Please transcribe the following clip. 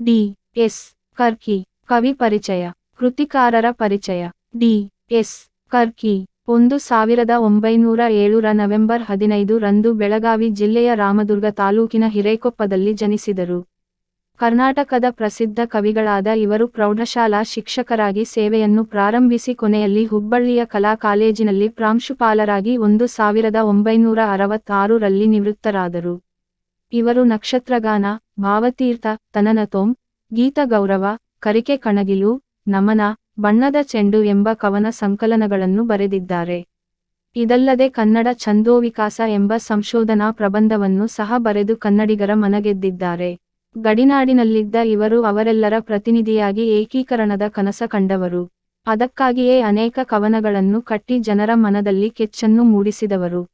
D. S. ಕರ್ಕಿ, ಕವಿ ಪರಿಚಯ, ಕೃತಿಕಾರರ ಪರಿಚಯ. ಡಿ. ಎಸ್. ಕರ್ಕಿ, ಒಂದು ಸಾವಿರದ ಒಂಬೈನೂರ ಏಳರ ನವೆಂಬರ್ ಹದಿನೈದು ರಂದು ಬೆಳಗಾವಿ ಜಿಲ್ಲೆಯ ರಾಮದುರ್ಗ ತಾಲೂಕಿನ ಹಿರೇಕೊಪ್ಪದಲ್ಲಿ ಜನಿಸಿದರು. ಕರ್ನಾಟಕದ ಪ್ರಸಿದ್ಧ ಕವಿಗಳಾದ ಇವರು ಪ್ರೌಢಶಾಲಾ ಶಿಕ್ಷಕರಾಗಿ ಸೇವೆಯನ್ನು ಪ್ರಾರಂಭಿಸಿ ಕೊನೆಯಲ್ಲಿ ಹುಬ್ಬಳ್ಳಿಯ ಕಲಾ ಕಾಲೇಜಿನಲ್ಲಿ ಪ್ರಾಂಶುಪಾಲರಾಗಿ ಒಂದು ಸಾವಿರದ ಒಂಬೈನೂರ ಅರವತ್ತಾರರಲ್ಲಿ ನಿವೃತ್ತರಾದರು. ಇವರು ನಕ್ಷತ್ರಗಾನ, ಭಾವತೀರ್ಥ, ತನನತೋಂ ಗೀತ ಗೌರವ ಕರಿಕೆ ಕಣಗಿಲು, ನಮನ, ಬಣ್ಣದ ಚೆಂಡು ಎಂಬ ಕವನ ಸಂಕಲನಗಳನ್ನು ಬರೆದಿದ್ದಾರೆ. ಇದಲ್ಲದೆ ಕನ್ನಡ ಛಂದೋವಿಕಾಸ ಎಂಬ ಸಂಶೋಧನಾ ಪ್ರಬಂಧವನ್ನು ಸಹ ಬರೆದು ಕನ್ನಡಿಗರ ಮನಗೆದ್ದಿದ್ದಾರೆ. ಗಡಿನಾಡಿನಲ್ಲಿದ್ದ ಇವರು ಅವರೆಲ್ಲರ ಪ್ರತಿನಿಧಿಯಾಗಿ ಏಕೀಕರಣದ ಕನಸ ಕಂಡವರು. ಅದಕ್ಕಾಗಿಯೇ ಅನೇಕ ಕವನಗಳನ್ನು ಕಟ್ಟಿ ಜನರ ಮನದಲ್ಲಿ ಕೆಚ್ಚನ್ನು ಮೂಡಿಸಿದವರು.